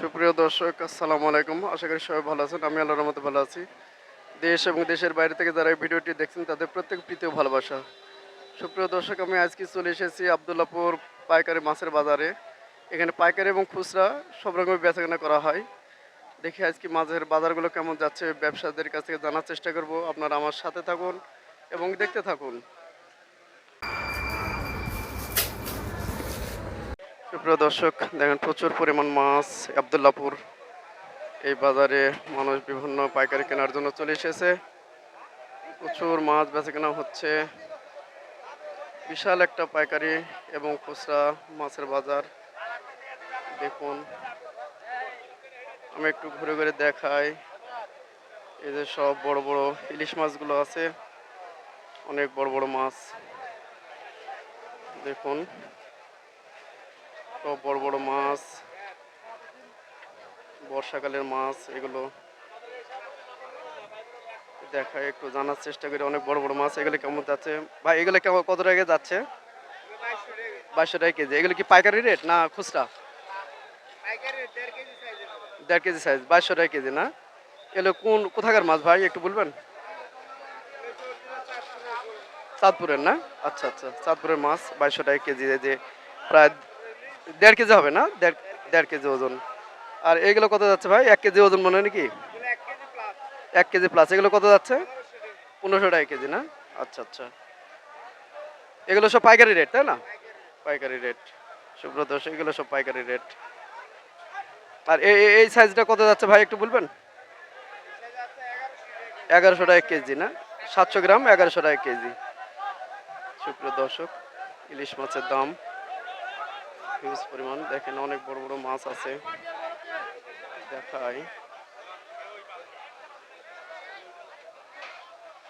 সুপ্রিয় দর্শক, আসসালামু আলাইকুম। আশা করি সবাই ভালো আছেন। আমি আল্লাহর মতো ভালো আছি। দেশ এবং দেশের বাইরে থেকে যারা এই ভিডিওটি দেখছেন, তাদের প্রত্যেক প্রীতি ভালোবাসা। সুপ্রিয় দর্শক, আমি আজকে চলে এসেছি আবদুল্লাপুর পাইকারি মাছের বাজারে। এখানে পাইকারি এবং খুচরা সব রকমের বেচাকেনা করা হয়। দেখি আজকে মাছের বাজারগুলো কেমন যাচ্ছে। ব্যবসাদের কাছ থেকে জানার চেষ্টা করব। আপনারা আমার সাথে থাকুন এবং দেখতে থাকুন। সুপ্রিয় দর্শক, দেখেন প্রচুর পরিমাণ মাছ আবদুল্লাপুর। এই বাজারে মানুষ বিভিন্ন পাইকারি কেনার জন্য চলে এসেছে। প্রচুর মাছ বেচা কেনা হচ্ছে। বিশাল একটা পাইকারি এবং খুচরা মাছের বাজার। দেখুন, আমি একটু ঘুরে ঘুরে দেখাই। এই যে সব বড় বড় ইলিশ মাছগুলো আছে। অনেক বড় বড় মাছ। দেখুন সব বড় বড় মাছ, বর্ষাকালের মাছ, এগুলো দেখায়, একটু জানার চেষ্টা করি, অনেক বড় বড় মাছ, এগুলো কেমন যাচ্ছে? ভাই, এগুলো কেমন, কত টাকা যাচ্ছে? বাইশশো টাকা কেজি, এগুলো কি পাইকারি রেট না খুচরা? দেড় কেজি সাইজ, বাইশশো টাকা কেজি না? এগুলো কোন, কোথাকার মাছ ভাই, একটু বলবেন? চাঁদপুরের না? আচ্ছা আচ্ছা চাঁদপুরের মাছ, বাইশশো টাকা কেজি যে প্রায় দেড় কেজি হবে না? দেড় দেড় কেজি ওজন। আর এগুলো কত যাচ্ছে ভাই? এক কেজি ওজন মনে হয় নাকি? এক কেজি প্লাস এগুলো কত যাচ্ছে? পনেরোশো টাকা কেজি, না? আচ্ছা আচ্ছা। এগুলো সব পাইকারি রেট তাই না? পাইকারি রেট সুব্রত এগুলো সব পাইকারি রেট আর এই সাইজটা কত যাচ্ছে ভাই একটু বলবেন? এগারোশো টাকা কেজি, না? সাতশো গ্রাম এগারোশো টাকা কেজি। সুপ্রিয় দর্শক, ইলিশ মাছের দাম। হিউজ পরিমাণ। দেখেন অনেক বড় বড় মাছ আছে। দেখাই।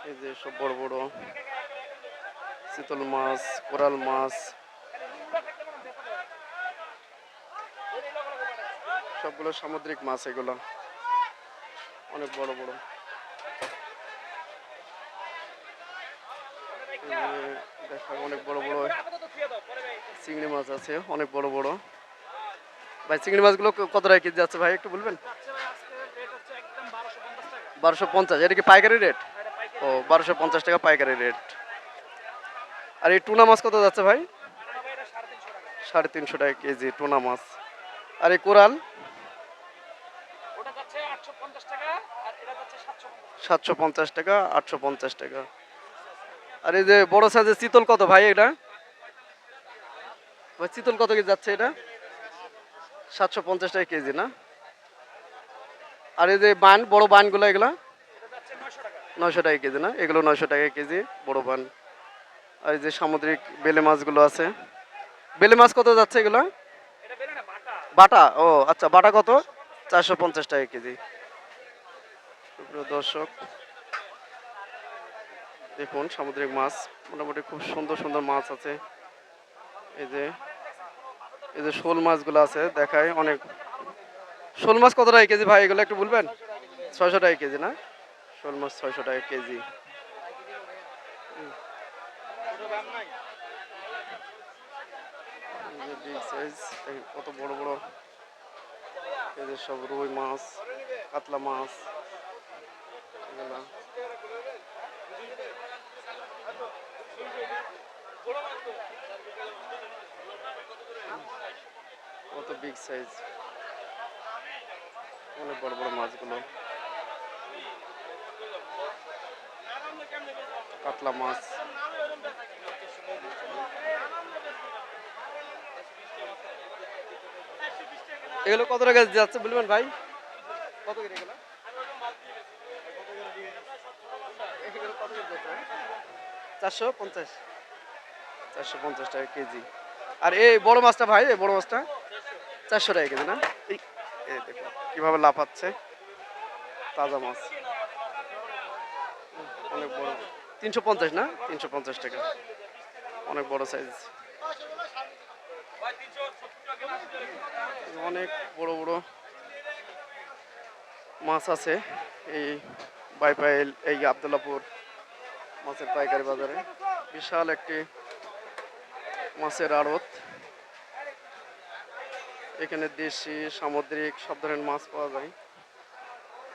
এই যে সব বড় বড় চিতল মাছ, কোরাল মাছ। সবগুলো সামুদ্রিক মাছ এগুলো। অনেক বড় বড়। অনেক বড় বড় চিংড়ি মাছ আছে অনেক বড় বড়। ভাই চিংড়ি মাছগুলো কত টাকা কেজি যাচ্ছে ভাই একটু বলবেন? বারোশো পঞ্চাশ এটা কি পাইকারি রেট? ও বারোশো পঞ্চাশ টাকা পাইকারি রেট। আর এই টুনা মাছ কত যাচ্ছে ভাই? সাড়ে তিনশো টাকা কেজি টুনা মাছ। আর এই কোরাল? সাতশো পঞ্চাশ টাকা আটশো পঞ্চাশ টাকা। আর এই যে বড় সাইজের চিতল কত ভাই এটা? চিতল কত কেজি যাচ্ছে এটা? সাতশো পঞ্চাশ টাকা কেজি, না? আর এই যে বান, বড় বানগুলো এগুলা? নয়শো টাকা কেজি, না? এগুলো নয়শো টাকা কেজি, বড় বান। আর এই যে সামুদ্রিক বেলে মাছগুলো আছে। বেলে মাছ কত যাচ্ছে এগুলো? বাটা, ও আচ্ছা বাটা কত? চারশো পঞ্চাশ টাকা কেজি। দর্শক দেখুন, সামুদ্রিক মাছ, মোটামুটি খুব সুন্দর সুন্দর মাছ আছে। এই যে এই যে শোল মাছগুলো আছে, দেখায় অনেক। শোল মাছ কত টাকা কেজি ভাই? এগুলো একটু বলবেন? ছয়শো টাকা কেজি, না? শোল মাছ ছয়শো টাকা কেজি। কত বড় বড়। এই যে সব রুই মাছ, কাতলা মাছ। এগুলা কত বিগ সাইজ অনেক বড় বড় মাছগুলো। কাতলা মাছ। এগুলো কত টাকা যাচ্ছে বলবেন ভাই? কত করে এগুলো? চারশো পঞ্চাশ। চারশো পঞ্চাশ টাকা কেজি। আর এই বড় মাছটা ভাই, এই বড় মাছটা? চারশো টাকা কেজি না? এই কীভাবে লাফাচ্ছে। তাজা মাছ। অনেক বড়। তিনশো পঞ্চাশ না? তিনশো পঞ্চাশ টাকা। অনেক বড় সাইজ অনেক বড় বড় মাছ আছে। এই বাইপাইল, এই আবদুল্লাপুর মাছের পাইকারি বাজারে। বিশাল একটি মাছের আড়ত। এখানে দেশি সামুদ্রিক সব ধরনের মাছ পাওয়া যায়।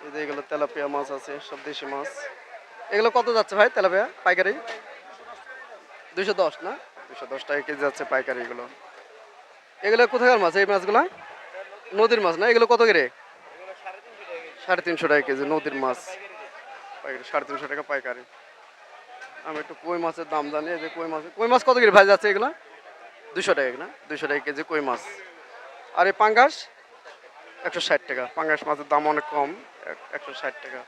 এই যে এগুলো তেলাপিয়া মাছ আছে সব দেশি মাছ। এগুলো কত যাচ্ছে ভাই তেলাপিয়া পাইকারি? দুশো দশ না? দুশো দশ টাকা কেজি যাচ্ছে পাইকারি এগুলো। এগুলো কোথাকার মাছ? এই মাছগুলো? নদীর মাছ না? এগুলো কত করে? সাড়ে তিনশো টাকা কেজি নদীর মাছ। পাইকারি সাড়ে তিনশো টাকা পাইকারি। আমি একটু কই মাছের দাম জানি এই যে কই মাছ কই মাছ কত করে ভাই যাচ্ছে এগুলো? দুশো টাকা না? দুশো টাকা কেজি কই মাছ? আর এই পাঙ্গাস, একশো ষাট টাকা। পাঙ্গাস মাছের দাম অনেক কম, এক- একশো ষাট টাকা।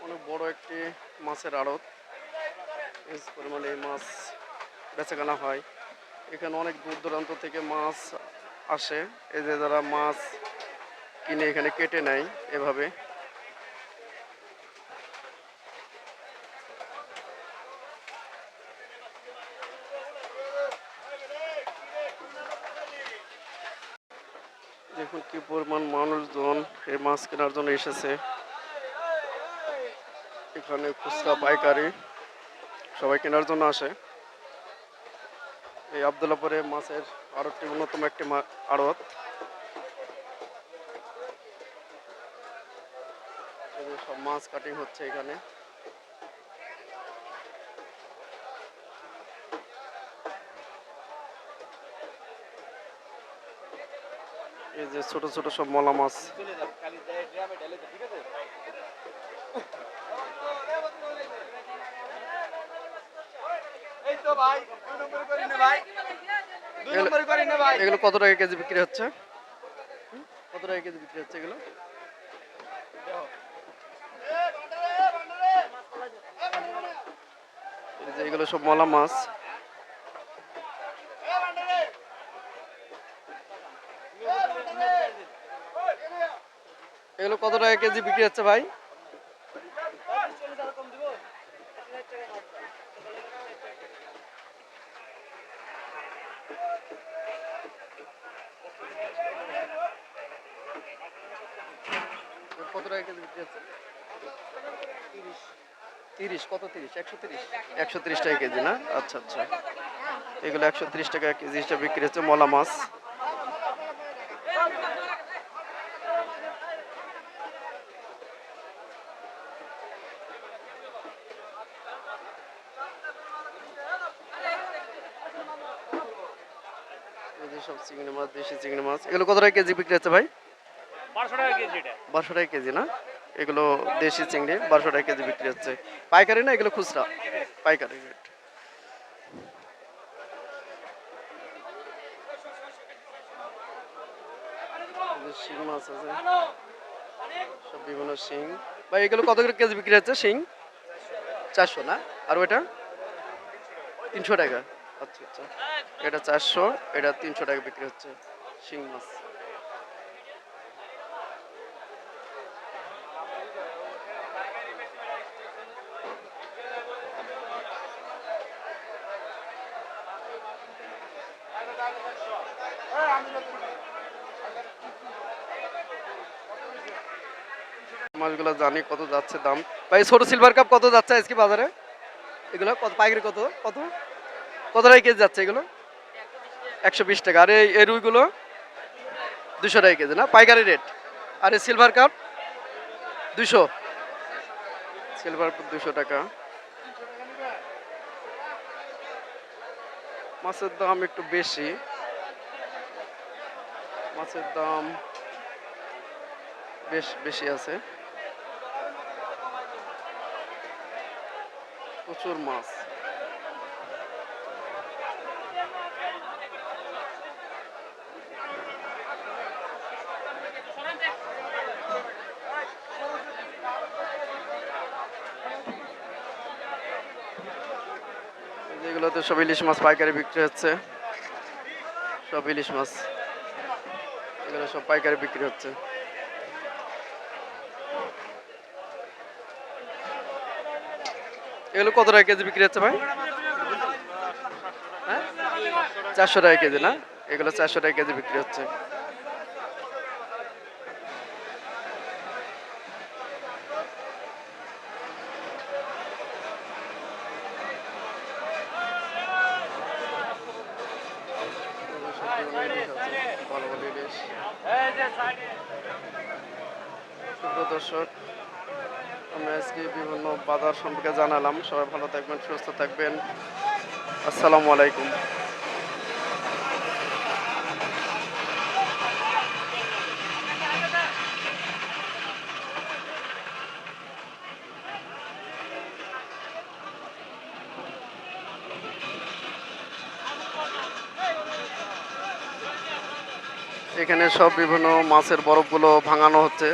অনেক বড় একটি মাছের আড়ত। পরিমাণে এই মাছ বেচাকেনা হয়। এখানে অনেক দূর দূরান্ত থেকে মাছ আসে। এই যে যারা মাছ কিনে এখানে কেটে নেয় এভাবে। দেখুন কি পরিমাণ মানুষজন এই মাছ কেনার জন্য এসেছে। এখানে খুচরা পাইকারি সবাই কেনার জন্য আসে। এই আবদুল্লাপুরে মাছের আড়তটি অন্যতম একটি আড়ত। সব মাছ কাটিং হচ্ছে এখানে। এই যে ছোট ছোট সব মলা মাছ। এগুলো কত টাকা কেজি বিক্রি হচ্ছে? কত টাকা কেজি বিক্রি হচ্ছে এগুলো? এই যে এগুলো সব মলা মাছ। এগুলো কত টাকা কেজি বিক্রি হচ্ছে ভাই? কত টাকা কেজি বিক্রি হচ্ছে? তিরিশ। কত তিরিশ? একশো তিরিশ। একশো তিরিশ টাকা কেজি না? আচ্ছা আচ্ছা। এগুলো একশো তিরিশ টাকা কেজি হিসাবে বিক্রি হচ্ছে মলা মাছ এই যে সব চিংড়ি মাছ দেশি চিংড়ি মাছ। এগুলো কত টাকা কেজি বিক্রি হচ্ছে ভাই? বারোশো টাকা কেজি এটা। বারোশো টাকা কেজি না? এগুলো দেশি চিংড়ি বারোশো টাকা কেজি বিক্রি হচ্ছে। পাইকারি না এগুলো খুচরা? পাইকারি রেট শিং মাছ আছে। সব বিভিন্ন শিং। ভাই এগুলো কত করে কেজি বিক্রি হচ্ছে শিং? চারশো না? আর ওইটা? তিনশো টাকা। আচ্ছা আচ্ছা। এটা চারশো, এটা তিনশো টাকা বিক্রি হচ্ছে শিং মাছ। মাছগুলো জানি কত যাচ্ছে দাম। ভাই, ছোট সিলভার কাপ কত যাচ্ছে আজকে বাজারে? এগুলো কত, পাইকারি কত কত? কত টাকা কেজি যাচ্ছে এগুলো? একশো বিশ টাকা। আর এই রুইগুলো? দুশো টাকা কেজি, না? পাইকারি রেট। আর এই সিলভার কাপ দুশো। সিলভার কাপ দুশো টাকা। মাছের দাম একটু বেশি। মাছের দাম বেশ বেশি আছে। প্রচুর মাছ। যেগুলোতে সব ইলিশ মাছ পাইকারি বিক্রি হচ্ছে। সব ইলিশ মাছ। এগুলো সব পাইকারি বিক্রি হচ্ছে। এগুলো কত টাকা কেজি বিক্রি হচ্ছে ভাই? হ্যাঁ? চারশো টাকা কেজি না? এগুলো চারশো টাকা কেজি বিক্রি হচ্ছে। দর্শক আমরা আজকে বিভিন্ন বাজার সম্পর্কে জানালাম। সবাই ভালো থাকবেন সুস্থ থাকবেন। আসসালামু আলাইকুম। এখানে সব বিভিন্ন মাছের বরফগুলো ভাঙানো হচ্ছে।